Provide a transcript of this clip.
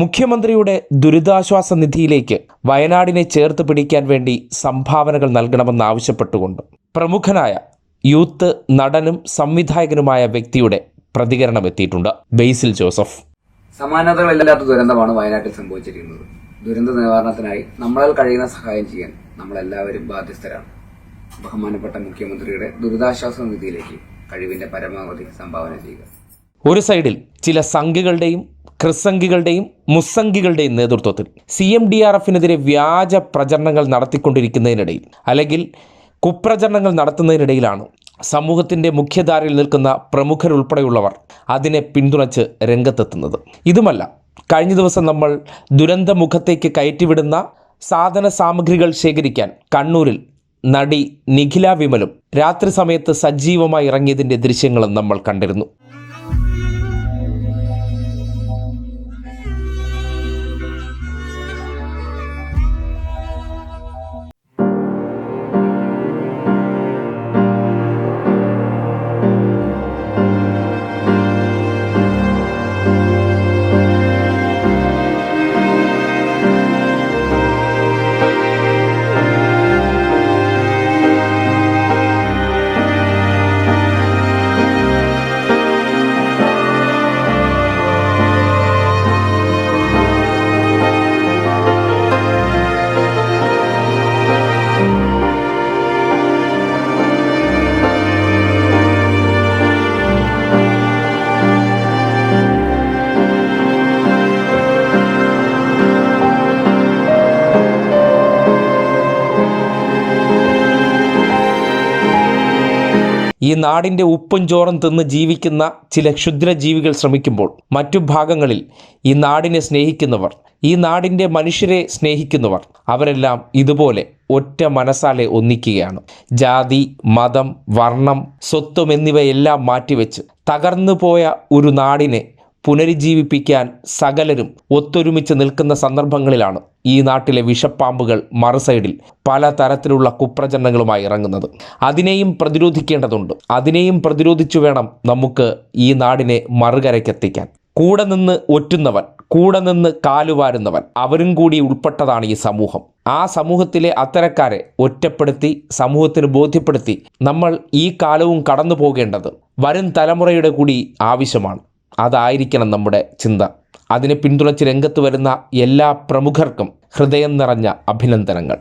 മുഖ്യമന്ത്രിയുടെ ദുരിതാശ്വാസ നിധിയിലേക്ക് വയനാടിനെ ചേർത്ത് പിടിക്കാൻ വേണ്ടി സംഭാവനകൾ നൽകണമെന്നാവശ്യപ്പെട്ടുകൊണ്ട് പ്രമുഖനായ യൂത്ത് നടനും സംവിധായകനുമായ വ്യക്തിയുടെ പ്രതികരണം എത്തിയിട്ടുണ്ട്. ബേസിൽ ജോസഫ്. സമാനതകളില്ലാത്ത ദുരന്തമാണ് വയനാട്ടിൽ സംഭവിച്ചിരിക്കുന്നത്. ദുരന്ത നിവാരണത്തിനായി നമ്മളാൽ കഴിയുന്ന സഹായം ചെയ്യാൻ നമ്മളെല്ലാവരും ബാധ്യസ്ഥരാണ്. ബഹുമാനപ്പെട്ട മുഖ്യമന്ത്രിയുടെ ദുരിതാശ്വാസ നിധിയിലേക്ക് കഴിവിന്റെ പരമാവധി സംഭാവന ചെയ്യുക. ഒരു സൈഡിൽ ചില സംഘികളുടെയും ക്രിസംഘികളുടെയും മുസ്സംഗികളുടെയും നേതൃത്വത്തിൽ സി എം ഡി ആർ എഫിനെതിരെ വ്യാജ പ്രചരണങ്ങൾ നടത്തിക്കൊണ്ടിരിക്കുന്നതിനിടയിൽ അല്ലെങ്കിൽ കുപ്രചരണങ്ങൾ നടത്തുന്നതിനിടയിലാണ് സമൂഹത്തിന്റെ മുഖ്യധാരയിൽ നിൽക്കുന്ന പ്രമുഖരുൾപ്പെടെയുള്ളവർ അതിനെ പിന്തുണച്ച് രംഗത്തെത്തുന്നത്. ഇതുമല്ല കഴിഞ്ഞ ദിവസം നമ്മൾ ദുരന്തമുഖത്തേക്ക് കയറ്റിവിടുന്ന സാധന സാമഗ്രികൾ ശേഖരിക്കാൻ കണ്ണൂരിൽ നടി നിഖില വിമലും രാത്രി സമയത്ത് സജീവമായി ഇറങ്ങിയതിന്റെ ദൃശ്യങ്ങളും നമ്മൾ കണ്ടിരുന്നു. ഈ നാടിന്റെ ഉപ്പും ചോറും തിന്ന് ജീവിക്കുന്ന ചില ക്ഷുദ്രജീവികൾ ശ്രമിക്കുമ്പോൾ മറ്റു ഭാഗങ്ങളിൽ ഈ നാടിനെ സ്നേഹിക്കുന്നവർ ഈ നാടിന്റെ മനുഷ്യരെ സ്നേഹിക്കുന്നവർ അവരെല്ലാം ഇതുപോലെ ഒറ്റ മനസ്സാലെ ഒന്നിക്കുകയാണ്. ജാതി മതം വർണം സ്വത്വം എന്നിവയെല്ലാം മാറ്റിവെച്ച് തകർന്നു പോയ ഒരു നാടിനെ പുനരുജ്ജീവിപ്പിക്കാൻ സകലരും ഒത്തൊരുമിച്ച് നിൽക്കുന്ന സന്ദർഭങ്ങളിലാണ് ഈ നാട്ടിലെ വിഷപ്പാമ്പുകൾ മറുസൈഡിൽ പല തരത്തിലുള്ള കുപ്രചരണങ്ങളുമായി ഇറങ്ങുന്നത്. അതിനെയും പ്രതിരോധിക്കേണ്ടതുണ്ട്. അതിനെയും പ്രതിരോധിച്ചു വേണം നമുക്ക് ഈ നാടിനെ മറുകരയ്ക്കെത്തിക്കാൻ. കൂടെ നിന്ന് ഒറ്റുന്നവൻ കൂടെ നിന്ന് കാലുവാരുന്നവൻ അവരും കൂടി ഉൾപ്പെട്ടതാണ് ഈ സമൂഹം. ആ സമൂഹത്തിലെ അത്തരക്കാരെ ഒറ്റപ്പെടുത്തി സമൂഹത്തിന് ബോധ്യപ്പെടുത്തി നമ്മൾ ഈ കാലവും കടന്നു പോകേണ്ടത് വരും തലമുറയുടെ കൂടി ആവശ്യമാണ്. അതായിരിക്കണം നമ്മുടെ ചിന്ത. അതിനെ പിന്തുണച്ച് രംഗത്ത് വരുന്ന എല്ലാ പ്രമുഖർക്കും ഹൃദയം നിറഞ്ഞ അഭിനന്ദനങ്ങൾ.